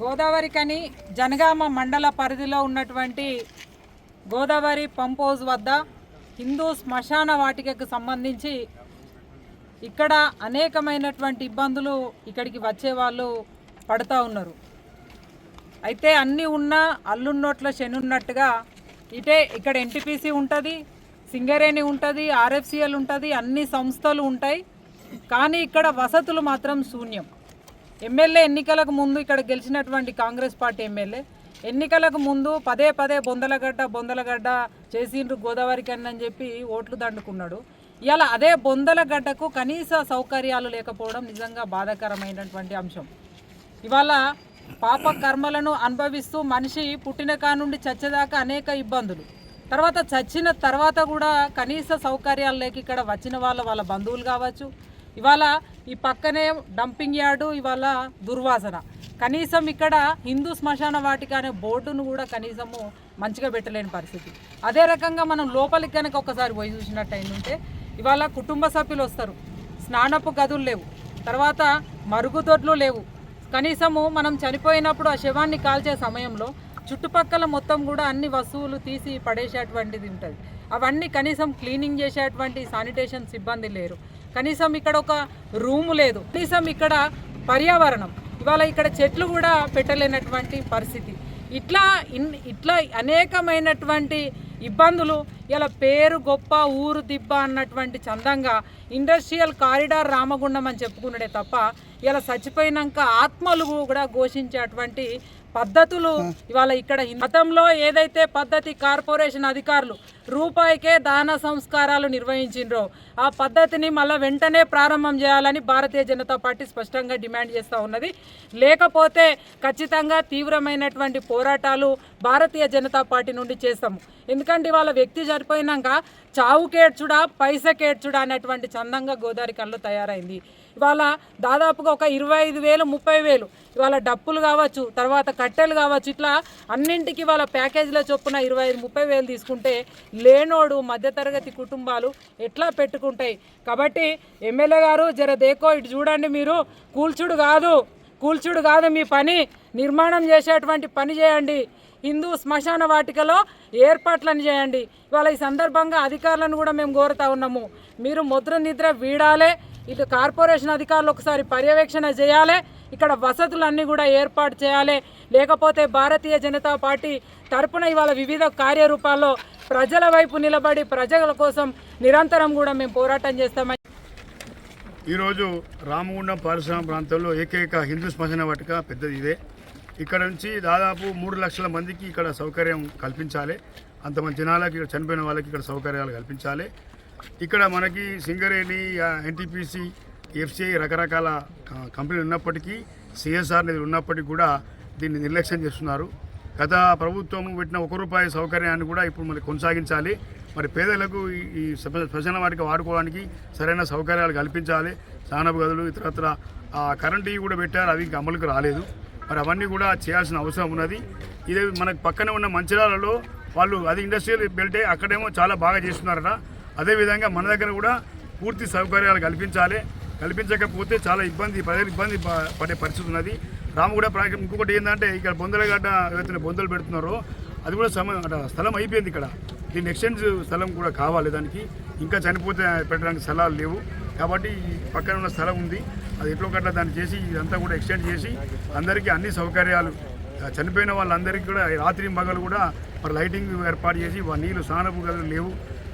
గోదావరి కని జనగామ మండల పరిధిలో ఉన్నటువంటి గోదావరి పంప్ హౌస్ వద్ద హిందూ శ్మశాన వాటికకు సంబంధించి ఇక్కడ అనేకమైనటువంటి ఇబ్బందులు ఇక్కడికి వచ్చే వాళ్ళు పడుతూ ఉన్నారు. అయితే అన్నీ ఉన్నా అల్లున్నోట్ల శనున్నట్టుగా ఇటే ఇక్కడ ఎన్టీపీసీ ఉంటుంది సింగరేణి ఉంటుంది ఆర్ఎఫ్సిఎల్ ఉంటుంది అన్ని సంస్థలు ఉంటాయి. కానీ ఇక్కడ వసతులు మాత్రం శూన్యం. ఎమ్మెల్యే ఎన్నికలకు ముందు ఇక్కడ గెలిచినటువంటి కాంగ్రెస్ పార్టీ ఎమ్మెల్యే. ఎన్నికలకు ముందు పదే పదే బొందలగడ్డ బొందలగడ్డ చేసిండ్రు గోదావరి కన్నా అని చెప్పి ఓట్లు దండుకున్నాడు. ఇలా అదే బొందలగడ్డకు కనీస సౌకర్యాలు లేకపోవడం నిజంగా బాధాకరమైనటువంటి అంశం. ఇవాళ పాప కర్మలను అనుభవిస్తూ మనిషి పుట్టిన కానుండి చచ్చేదాకా అనేక ఇబ్బందులు. తర్వాత చచ్చిన తర్వాత కూడా కనీస సౌకర్యాలు లేక ఇక్కడ వచ్చిన వాళ్ళ వాళ్ళ బంధువులు కావచ్చు ఇవాళ ఈ పక్కనే డంపింగ్ యార్డు ఇవాళ దుర్వాసన. కనీసం ఇక్కడ హిందూ శ్మశాన వాటిక అనే బోర్డును కూడా కనీసము మంచిగా పెట్టలేని పరిస్థితి. అదే రకంగా మనం లోపలికి కనుక ఒకసారి పోయి చూసినట్టు ఉంటే ఇవాళ కుటుంబ సభ్యులు వస్తారు. స్నానపు గదులు లేవు. తర్వాత మరుగుదొడ్లు లేవు. కనీసము మనం చనిపోయినప్పుడు ఆ శవాన్ని కాల్చే సమయంలో చుట్టుపక్కల మొత్తం కూడా అన్ని వస్తువులు తీసి పడేసేటువంటిది ఉంటుంది. అవన్నీ కనీసం క్లీనింగ్ చేసేటువంటి శానిటేషన్ సిబ్బంది లేరు. కనీసం ఇక్కడ ఒక రూము లేదు. కనీసం ఇక్కడ పర్యావరణం. ఇవాళ ఇక్కడ చెట్లు కూడా పెట్టలేనటువంటి పరిస్థితి. ఇట్లా ఇన్ ఇట్లా అనేకమైనటువంటి ఇబ్బందులు ఇలా పేరు గొప్ప ఊరు దిబ్బ అన్నటువంటి చందంగా ఇండస్ట్రియల్ కారిడార్ రామగుండం అని చెప్పుకున్నాడే తప్ప ఇలా చచ్చిపోయినాక ఆత్మలు కూడా ఘోషించేటువంటి పద్ధతులు ఇవాళ ఇక్కడ గతంలో ఏదైతే పద్ధతి కార్పొరేషన్ అధికారులు రూపాయికే దాన సంస్కారాలు నిర్వహించిండ్రో ఆ పద్ధతిని మళ్ళీ వెంటనే ప్రారంభం చేయాలని భారతీయ జనతా పార్టీ స్పష్టంగా డిమాండ్ చేస్తూ ఉన్నది. లేకపోతే ఖచ్చితంగా తీవ్రమైనటువంటి పోరాటాలు భారతీయ జనతా పార్టీ నుండి చేస్తాము. ఎందుకంటే ఇవాళ వ్యక్తి చనిపోయినాక చావుకేడ్చుడా పైసకేడ్చుడా అనేటువంటి చందంగా గోదావరి కళ్ళు తయారైంది. ఇవాళ దాదాపుగా ఒక ఇరవై ఐదు వేలు ముప్పై వేలు ఇవాళ డప్పులు కావచ్చు తర్వాత కట్టెలు కావచ్చు ఇట్లా అన్నింటికి వాళ్ళ ప్యాకేజీల చొప్పున ఇరవై ఐదు ముప్పై వేలు తీసుకుంటే లేనోడు మధ్యతరగతి కుటుంబాలు ఎట్లా పెట్టుకుంటాయి? కాబట్టి ఎమ్మెల్యే గారు జర దేకో ఇటు చూడండి మీరు. కూల్చుడు కాదు కూల్చుడు కాదు మీ పని. నిర్మాణం చేసేటువంటి పని చేయండి. హిందూ శ్మశాన వాటికలో ఏర్పాట్లను చేయండి. ఇవాళ ఈ సందర్భంగా అధికారులను కూడా మేము కోరుతా ఉన్నాము. మీరు ముద్ర నిద్ర వీడాలే ఇటు కార్పొరేషన్ అధికారులు ఒకసారి పర్యవేక్షణ చేయాలి ఇక్కడ వసతులన్నీ కూడా ఏర్పాటు చేయాలి. లేకపోతే భారతీయ జనతా పార్టీ తరపున ఇవాళ వివిధ కార్యరూపాల్లో ప్రజల వైపు నిలబడి ప్రజల కోసం నిరంతరం కూడా మేము పోరాటం చేస్తామని ఈరోజు రామగుండం పారిశ్రామిక ప్రాంతంలో ఏకైక హిందూ శ్మశాన వాటిక పెద్దది ఇదే. ఇక్కడ నుంచి దాదాపు మూడు లక్షల మందికి ఇక్కడ సౌకర్యం కల్పించాలి. అంతమంది జనాలకి ఇక్కడ చనిపోయిన వాళ్ళకి ఇక్కడ సౌకర్యాలు కల్పించాలి. ఇక్కడ మనకి సింగరేణి ఎన్టీపీసీ ఎఫ్సిఐ రకరకాల కంపెనీలు ఉన్నప్పటికీ సిఎస్ఆర్ నిధులు ఉన్నప్పటికీ కూడా దీన్ని నిర్లక్ష్యం చేస్తున్నారు. గత ప్రభుత్వం పెట్టిన ఒక రూపాయి సౌకర్యాన్ని కూడా ఇప్పుడు మరి కొనసాగించాలి. మరి పేదలకు ఈ- ఈ వాటికి వాడుకోవడానికి సరైన సౌకర్యాలు కల్పించాలి. స్నానపు గదులు ఇతరత్ర కరెంటు కూడా పెట్టారు. అవి ఇంకా అమలుకు రాలేదు. మరి అవన్నీ కూడా చేయాల్సిన అవసరం ఉన్నది. ఇదే మనకు పక్కనే ఉన్న మంచిర్యాలలో వాళ్ళు అది ఇండస్ట్రియల్ బెల్టే అక్కడేమో చాలా బాగా చేస్తున్నారట. అదేవిధంగా మన దగ్గర కూడా పూర్తి సౌకర్యాలు కల్పించాలి. కల్పించకపోతే చాలా ఇబ్బంది ప్రజలు ఇబ్బంది ప- పడే పరిస్థితి ఉన్నది. రామగూడ ప్రాజెక్ట్ ఇంకొకటి ఏంటంటే ఇక్కడ బొందలగడ్డ ఏవైతే బొందలు పెడుతున్నారో అది కూడా సమ స్థలం అయిపోయింది ఇక్కడ. దీని ఎక్స్టెంజ్ స్థలం కూడా కావాలి దానికి. ఇంకా చనిపోతే పెట్టడానికి స్థలాలు లేవు. కాబట్టి పక్కన ఉన్న స్థలం ఉంది. అది ఎట్లో కట్లా దాన్ని చేసి ఇదంతా కూడా ఎక్స్టెండ్ చేసి అందరికీ అన్ని సౌకర్యాలు చనిపోయిన వాళ్ళందరికీ కూడా రాత్రి మగలు కూడా మరి లైటింగ్ ఏర్పాటు చేసి వా- నీళ్ళు స్నానపు గదులు లేవు.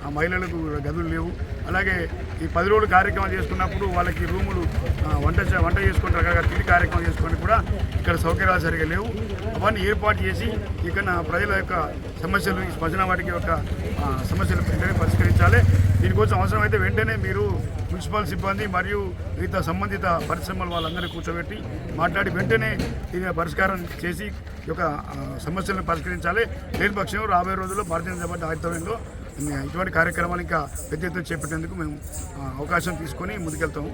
ఆ మహిళలకు గదులు లేవు. అలాగే ఈ పది రోజులు కార్యక్రమం చేసుకున్నప్పుడు వాళ్ళకి రూములు వంట చే- వంట చేసుకుని రకరకాల తిండి కార్యక్రమం చేసుకొని కూడా ఇక్కడ సౌకర్యాలు సరిగా లేవు. అవన్నీ ఏర్పాటు చేసి ఇక్కడ ప్రజల యొక్క సమస్యలు ఈ స్పజన వాటికి యొక్క సమస్యలు వెంటనే పరిష్కరించాలి. దీనికోసం అవసరమైతే వెంటనే మీరు మున్సిపల్ సిబ్బంది మరియు మిగతా సంబంధిత పరిశ్రమల వాళ్ళందరినీ కూర్చోబెట్టి మాట్లాడి వెంటనే దీని పరిష్కారం చేసి ఈ యొక్క సమస్యలను పరిష్కరించాలి. లేని పక్షంలో రాబోయే రోజుల్లో భారతీయ జనతా పార్టీ ఆధ్వర్యంలో ఇటువంటి కార్యక్రమాలు ఇంకా పెద్ద ఎత్తున చేపట్టేందుకు మేము అవకాశం తీసుకొని ముందుకెళ్తాము.